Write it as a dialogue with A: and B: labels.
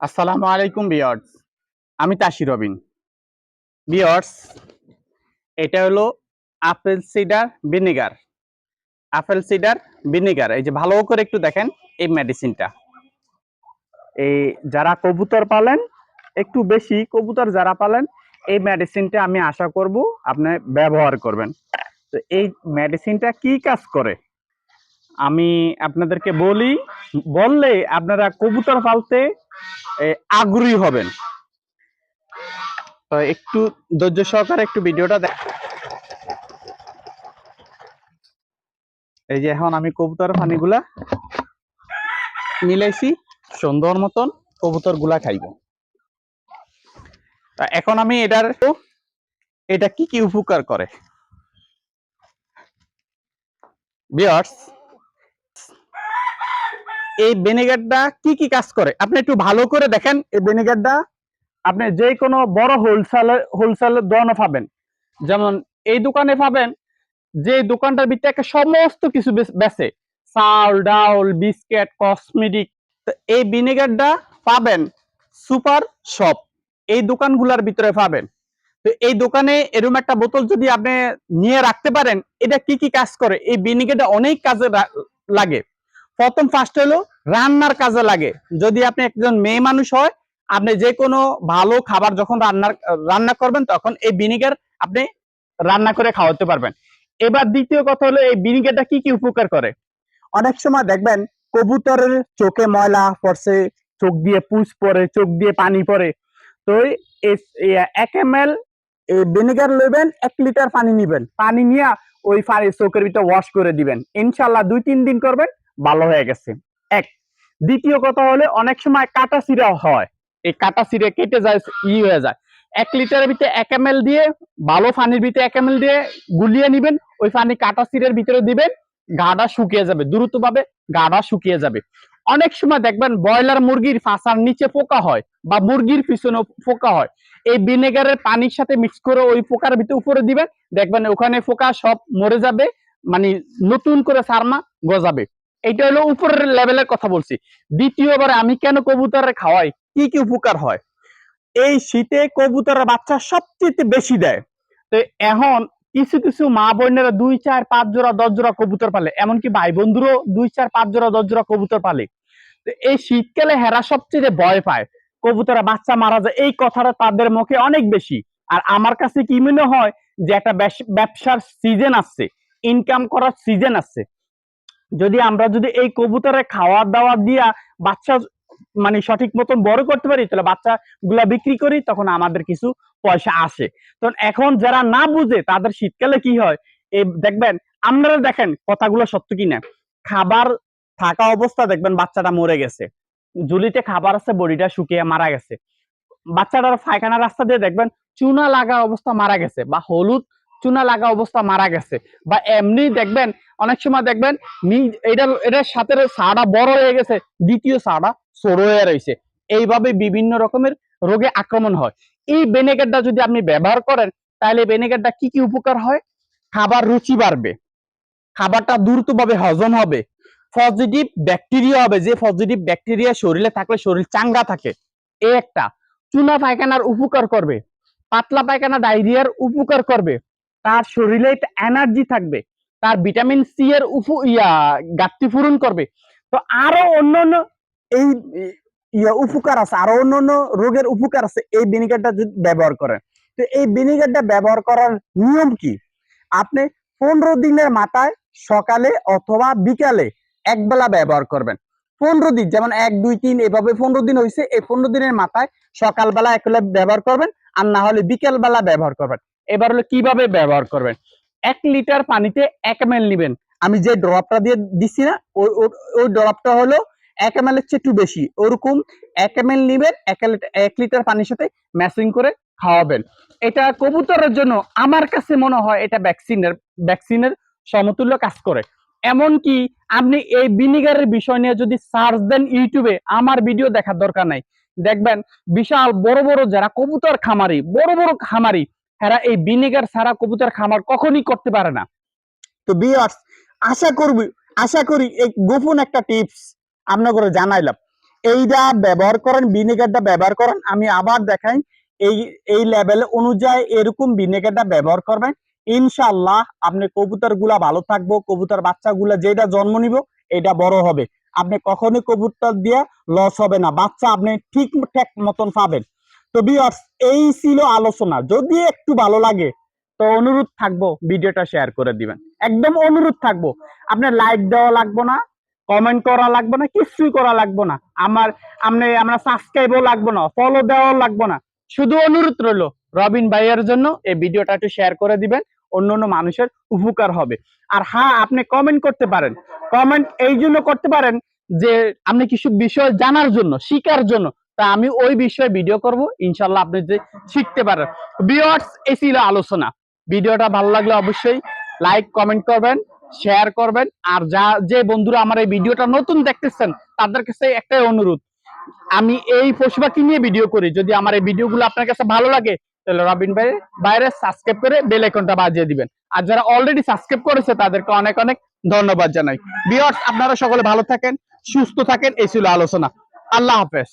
A: আসসালামু আলাইকুম বিয়ার্স আমি তাসি রবিন। বিয়ার্স এটা হলো apple cider vinegar. Apple cider vinegar. এই যে ভালো করে একটু দেখেন এই মেডিসিনটা এই যারা কবুতর পালেন একটু বেশি কবুতর যারা পালেন, এই মেডিসিনটা আমি আশা করব আপনি ব্যবহার করবেন। তো এই মেডিসিনটা কি কাজ করে? আমি আপনাদেরকে বলি, বললে আপনারা কবুতর পালতে আগ্রহী হবেন। একটু ধৈর্য সহকারে একটু ভিডিওটা দেখ এই যে এখন আমি কবুতর পানিগুলা মিলাইছি, সুন্দর মতন কবুতরগুলা খাইব। তা এখন আমি এটার এটা কি কি উপকার করে? বিয়ার্স এই ভিনেগারটা কি কি কাজ করে? আপনি একটু ভালো করে দেখেন এই ভিনেগারটা আপনি যে কোনো বড় হোলসেল হোলসেল দোকানে পাবেন। যেমন এই দোকানে পাবেন, যে দোকানটার ভিতরে একটা সমস্ত কিছু বেচ- চাউল ডাউল বিস্কিট কসমেটিক এই ভিনেগারটা পাবেন সুপার শপ এই দোকানগুলোর ভিতরে পাবেন। তো এই দোকানে এরকম একটা বোতল যদি আপনি নিয়ে রাখতে পারেন, এটা কি কি কাজ করে? এই ভিনেগারটা অনেক কাজে লাগে। প্রথম ফার্স্ট হলো রান্নার কাজে লাগে। যদি আপনি একজন মেয়ে মানুষ হয়, আপনি যে কোনো ভালো খাবার যখন রান্নার, রান্না করবেন, তখন এই ভিনিগার আপনি রান্না করে খাওয়াতে পারবেন। এবার দ্বিতীয় কথা হলো, এই ভিনিগারটা কি কি উপকার করে? অনেক সময় দেখবেন কবুতরের চোখে ময়লা পড়ছে, চোখ দিয়ে পুষ পড়ে, চোখ দিয়ে পানি পড়ে। তো এক এম এল ভিনেগার নেবেন এক লিটার পানি নিবেন। পানি নিয়ে ওই পানি চোখের ভিতরে ওয়াশ করে দিবেন। ইনশাল্লাহ দুই তিন দিন করবেন ভালো হয়ে গেছে। এক দ্বিতীয় কথা হলে অনেক সময় কাটা সিরা হয়। এই কাটা সিরে কেটে যায় ই হয়ে যায়। এক লিটারের ভিতরে এক এম দিয়ে ভালো পানির ভিতরে এক এম দিয়ে গুলিয়ে নিবেন। ওই পানি কাটা সিরের ভিতরে দিবেন গাটা শুকিয়ে যাবে দ্রুতভাবে গাটা শুকিয়ে যাবে। অনেক সময় দেখবেন ব্রয়লার মুরগির ফাঁসার নিচে পোকা হয় বা মুরগির পিছনে পোকা হয়। এই ভিনেগারের পানির সাথে মিক্স করে ওই পোকার ভিতরে উপরে দিবেন। দেখবেন ওখানে পোকা সব মরে যাবে মানে নতুন করে সারমা গজাবে। এটা হলো উপরের লেভেলের কথা বলছি। দ্বিতীয়বার আমি কেন কবুতরের খাওয়াই? কি কি উপকার হয়? এই শীতে কবুতরের বাচ্চা সবচেয়ে বেশি দেয়। তো এখন কিছু কিছু মা বোনেরা দুই, চার, পাঁচ জোড়া, দশ জোড়া কবুতর পালে। এমনকি ভাই বন্ধুরও দুই, চার, পাঁচ জোড়া, দশ জোড়া কবুতর পালে। এই শীতকালে হেরা সবচেয়ে ভয় পায়। কবুতরের বাচ্চা মারা যায়, এই কথাটা তাদের মুখে অনেক বেশি। আর আমার কাছে কি মনে হয় যে একটা ব্যবসার সিজন আসছে ইনকাম করার সিজন আসছে। যদি আমরা যদি এই কবুতরের খাওয়া দাওয়া দিয়া বাচ্চা মানে সঠিক মতন বড় করতে পারি, তাহলে বাচ্চা গুলা বিক্রি করি, তখন আমাদের কিছু পয়সা আসে। তখন এখন যারা না বুঝে, তাদের শীতকালে কি হয় এই দেখবেন, আপনারা দেখেন কথাগুলো সত্য কিনা। খাবার থাকা অবস্থা দেখবেন বাচ্চাটা মরে গেছে। ঝুলিতে খাবার আছে, বডিটা শুকিয়ে মারা গেছে। বাচ্চাটার পায়খানা রাস্তা দিয়ে দেখবেন চুনা লাগা অবস্থা মারা গেছে বা হলুদ চুনা লাগা অবস্থা মারা গেছে বা এমনি দেখবেন অনেক সময় দেখবেন এটার এটার সাথে সাড়া বড় হয়ে গেছে, দ্বিতীয় সাড়া ছোট হয়ে রয়েছে। এইভাবে বিভিন্ন রকমের রোগে আক্রমণ হয়। এই ভিনেগারটা যদি আপনি ব্যবহার করেন, তাহলে ভিনেগারটা কি কি উপকার হয়? খাবার রুচি বাড়বে। খাবারটা দ্রুতভাবে হজম হবে। পজিটিভ ব্যাকটেরিয়া হবে। যে পজিটিভ ব্যাকটেরিয়া শরীরে থাকলে শরীর চাঙ্গা থাকে। এই একটা। চুনা পায়খানার উপকার করবে। পাতলা পায়খানা ডায়রিয়ার উপকার করবে। তার শরীরে এনার্জি থাকবে। তার ভিটামিন সি এর উপ ইয়া, ঘাটতি পূরণ করবে। তো আরও অন্যান্য এই ইয়া উপকার আছে। আরও অন্যান্য রোগের উপকার আছে। এই ভিনিগারটা যদি ব্যবহার করেন। তো এই ভিনিগারটা ব্যবহার করার নিয়ম কি? আপনি পনেরো দিনের মাথায় সকালে অথবা বিকালে একবেলা ব্যবহার করবেন। পনেরো দিন, যেমন এক, দুই, তিন, এভাবে পনেরো দিন হয়েছে এই পনেরো দিনের মাথায় সকালবেলা একবেলা ব্যবহার করবেন আর না হলে বিকেল বেলা ব্যবহার করবেন। এবার হলো কীভাবে ব্যবহার করবেন? এক লিটার পানিতে এক এম নিবেন। আমি যে ড্রপটা দিয়ে দিচ্ছি না, ওই ড্রপটা হলো এক এম এর চেয়ে একটু বেশি। ওরকম এক এম এল নিবেন এক লিটার পানির সাথে ম্যাচিং করে খাওয়াবেন। এটা কবুতরের জন্য আমার কাছে মনে হয় এটা ভ্যাকসিনের ভ্যাকসিনের সমতুল্য কাজ করে। এমনকি আপনি এই ভিনিগারের বিষয় নিয়ে যদি সার্চ দেন ইউটিউবে, আমার ভিডিও দেখার দরকার নাই। দেখবেন বিশাল বড় বড় যারা কবুতর খামারি, বড় বড় খামারি, এরা এই ভিনেগার ছাড়া কবুতর খামার কখনই করতে পারে না।
B: তো বিয়ার্স আশা করবি, আশা করি এই গোপন একটা টিপস আপনাকে জানাইলাম। এইটা ব্যবহার করেন, ভিনেগারটা ব্যবহার করেন, আমি আবার দেখাই, এই এই লেভেল অনুযায়ী এরকম ভিনেগারটা ব্যবহার করবেন। ইনশাআল্লাহ আপনি কবুতরগুলা ভালো থাকব, কবুতর বাচ্চাগুলা যেটা জন্ম নিব এটা বড় হবে। আপনি কখনোই কবুতর দিয়ে লস হবে না, বাচ্চা আপনি ঠিক ঠাক মতন পাবেন। তো বিয়ার্স এই ছিল আলোচনা। যদি একটু ভালো লাগে, তো অনুরোধ থাকব ভিডিওটা শেয়ার করে দিবেন। একদম অনুরোধ থাকব। আপনার লাইক দেওয়া লাগবে না কমেন্ট করা লাগবে না, কিছুই করা লাগবে না। আমার, আপনি, আমরা সাবস্ক্রাইবও লাগবে না ফলো দেওয়াও লাগবে না।
A: শুধু অনুরোধ রইল, রবিন ভাইয়ের জন্য এই ভিডিওটা একটু শেয়ার করে দিবেন। অন্য অন্য মানুষের উপকার হবে। আর হ্যাঁ আপনি কমেন্ট করতে পারেন। কমেন্ট এই জন্য করতে পারেন যে, আপনি কিছু বিষয় জানার জন্য শিকার জন্য, তা আমি ওই বিষয়ে ভিডিও করব। ইনশাল্লাহ আপনি যে শিখতে পারেন। ভিউয়ার্স এই ছিল আলোচনা। ভিডিওটা ভালো লাগলে অবশ্যই লাইক কমেন্ট করবেন শেয়ার করবেন। আর যা, যে বন্ধুরা আমার এই ভিডিওটা নতুন দেখতেছেন, তাদের কাছে একটাই অনুরোধ। আমি এই পশু পাখি নিয়ে ভিডিও করি। যদি আমার এই ভিডিওগুলো আপনার কাছে ভালো লাগে তাহলে রবিন ভাই বাইরে সাবস্ক্রাইব করে বেল আইকনটা বাজিয়ে দিবেন। আর যারা অলরেডি সাবস্ক্রাইব করেছে, তাদেরকে অনেক অনেক ধন্যবাদ জানাই। বিয়ার্স আপনারা সকলে ভালো থাকেন, সুস্থ থাকেন, এই ছিল আলোচনা। আল্লাহ হাফেজ।